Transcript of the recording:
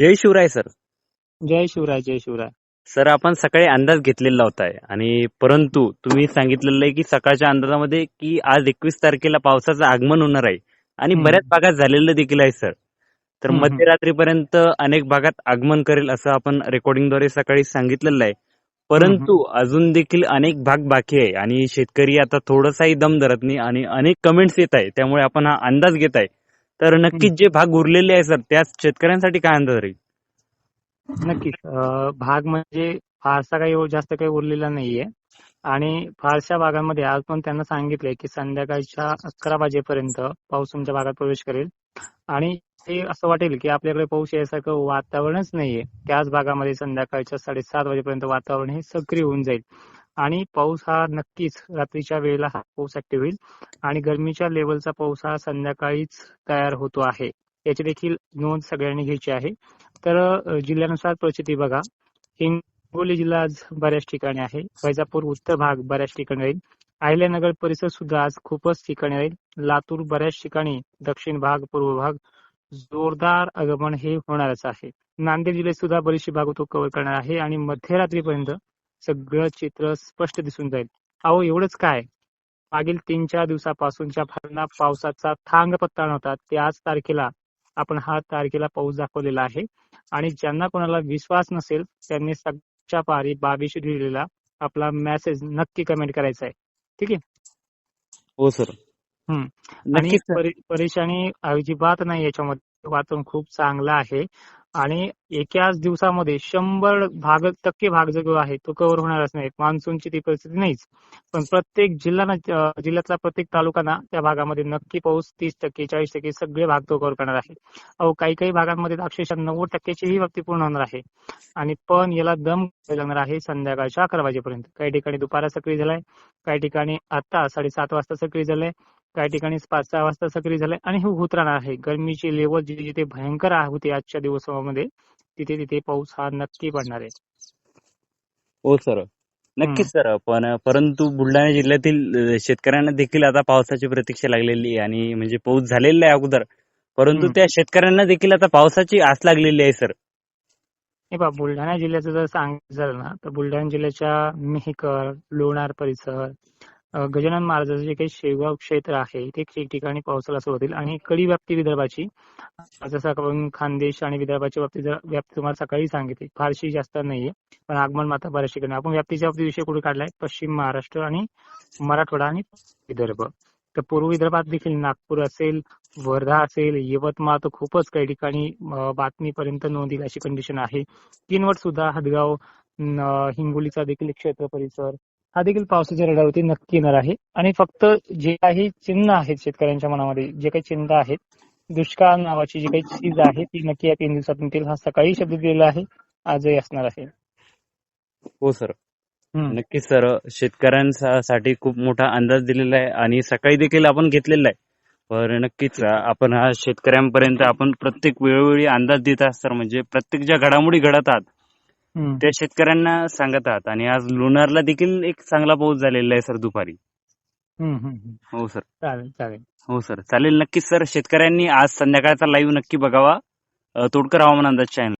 जय Shivray sir. जय शिवराय जय Shivray. Sir आपण सकाळी अंदाज घेतलेला होता आणि परंतु तुम्ही सांगितलेलं आहे की सकाळच्या अंदाजामध्ये की आज एकवीस तारखेला पावसाचं आगमन होणार आहे. आणि. बऱ्याच भागात झालेलं देखील आहे सर. तर. मध्यरात्रीपर्यंत अनेक भागात आगमन करेल असं आपण रेकॉर्डिंगद्वारे सकाळी सांगितलेलं आहे. परंतु अजून देखील अनेक भाग बाकी आहे. आणि शेतकरी आता थोडासाही दम धरत नाही आणि अनेक कमेंट्स येत आहे. त्यामुळे आपण हा अंदाज घेत आहे. तर नक्कीच जे भाग उरलेले आहे सर त्या शेतकऱ्यांसाठी काय अंदाज राहील? नक्कीच. भाग म्हणजे फारसा काही जास्त काही उरलेला नाहीये. आणि फारशा भागांमध्ये आज पण त्यांना सांगितलंय की संध्याकाळच्या अकरा वाजेपर्यंत पाऊस तुमच्या भागात प्रवेश करेल. आणि ते असं वाटेल की आपल्याकडे पाऊस यासारखं वातावरणच नाहीये. त्याच भागामध्ये संध्याकाळच्या साडेसात वाजेपर्यंत वातावरण हे सक्रिय होऊन जाईल. आणि पाऊस हा नक्कीच रात्रीच्या वेळेला हा पाऊस ऍक्टिव्ह होईल. आणि गरमीच्या लेवलचा पाऊस हा संध्याकाळीच तयार होतो आहे. याची देखील नोंद सगळ्यांनी घ्यायची आहे. तर जिल्ह्यानुसार परिस्थिती बघा. हिंगोली जिल्हा आज बऱ्याच ठिकाणी आहे. वैजापूर उत्तर भाग बऱ्याच ठिकाणी राहील. अहिल्यानगर परिसर सुद्धा आज खूपच ठिकाणी राहील. लातूर बऱ्याच ठिकाणी दक्षिण भाग पूर्व भाग जोरदार आगमन हे होणारच आहे. नांदेड जिल्ह्यात सुद्धा बरीचशी भाग तो कव्हर करणार आहे. आणि मध्यरात्रीपर्यंत सगळं चित्र स्पष्ट दिसून जाईल. अहो एवढंच काय? मागील तीन चार दिवसापासूनच्या फारना पावसाचा थांग पत्ता नव्हता त्याच तारखेला आपण हा तारखेला पाऊस दाखवलेला आहे. आणि ज्यांना कोणाला विश्वास नसेल त्यांनी सगळ्या पारी बावीस दिलेला आपला मेसेज नक्की कमेंट करायचा आहे. ठीक आहे? हो सर हम्म. आणि परेशानी अजिबात नाही याच्यामध्ये. वातावरण खूप चांगलं आहे. आणि एकाच दिवसामध्ये शंभर भाग टक्के भाग जो आहे तो कव्हर होणारच नाही मान्सूनची ती परिस्थिती नाहीच. पण प्रत्येक जिल्हा जिल्ह्यातला प्रत्येक तालुका ना त्या भागामध्ये नक्की पाऊस तीस टक्के चाळीस टक्के सगळे भाग तो कव्हर करणार आहे. अहो काही काही भागांमध्ये अक्षरशः नव्वद टक्क्याची ही व्यक्ती पूर्ण होणार आहे. आणि पण याला दम लागणार आहे संध्याकाळच्या अकरा वाजेपर्यंत. काही ठिकाणी दुपारा सक्रिय झालाय काही ठिकाणी आता साडेसात वाजता सक्रिय झालंय. काही ठिकाणी पाच सहा वाजता सक्रिय झालंय आणि हे होत राहणार आहे. गरमीची लेवल जिथे जिथे भयंकर होते आजच्या दिवसामध्ये तिथे तिथे पाऊस हा नक्की पडणार आहे. हो सर. नक्कीच सर. पण परंतु बुलढाणा जिल्ह्यातील शेतकऱ्यांना देखील आता पावसाची प्रतीक्षा लागलेली आहे आणि म्हणजे पाऊस झालेला आहे अगोदर. परंतु. त्या शेतकऱ्यांना देखील आता पावसाची आस लागलेली आहे सर. हे पहा बुलढाणा जिल्ह्याचं जर सांगायचं झालं ना तर बुलढाणा जिल्ह्याच्या मेहकर लोणार परिसर गजानन महाराजांचं जे काही शेगाव क्षेत्र आहे ते ठिकठिकाणी पावसाला सुरुवात होईल आणि कडी व्याप्ती विदर्भाची जसं आपण खानदेश आणि विदर्भाच्या बाबतीत व्याप्ती तुम्हाला सकाळी सांगितली फारशी जास्त नाहीये. पण आगमन माता बऱ्याच ठिकाणी आपण व्याप्तीच्या बाबतीत विषय कुठे काढलाय? पश्चिम महाराष्ट्र आणि मराठवाडा आणि विदर्भ. तर पूर्व विदर्भात देखील नागपूर असेल वर्धा असेल यवतमाळ तर खूपच काही ठिकाणी बातमीपर्यंत नोंदील अशी कंडिशन आहे. किनवट सुद्धा हदगाव हिंगोलीचा देखील क्षेत्र परिसर हा देखील पावसाच्या रडावरती नक्की येणार आहे आणि फक्त जे काही चिन्ह आहेत शेतकऱ्यांच्या मनामध्ये जे काही चिन्ह आहेत दुष्काळ नावाची जी काही चीज आहे ती नक्की या तीन दिवसात निघतील हा सकाळी शब्द दिलेला आहे आजही असणार आहे हो सर. नक्कीच सर शेतकऱ्यांसाठी खूप मोठा अंदाज दिलेला आहे आणि सकाळी देखील आपण घेतलेला आहे पण नक्कीच आपण हा शेतकऱ्यांपर्यंत आपण प्रत्येक वेळोवेळी अंदाज देत आहात सर म्हणजे प्रत्येक ज्या घडामोडी घडत आहात हम्म. त्या शेतकऱ्यांना सांगत आहात. आणि आज लोणारला देखील एक चांगला पाऊस झालेला आहे सर दुपारी. हो सर. चालेल चालेल. हो सर. चालेल नक्कीच सर. शेतकऱ्यांनी आज संध्याकाळचा लाईव्ह नक्की बघावा. तोडकर हवामान अंदाज चॅनल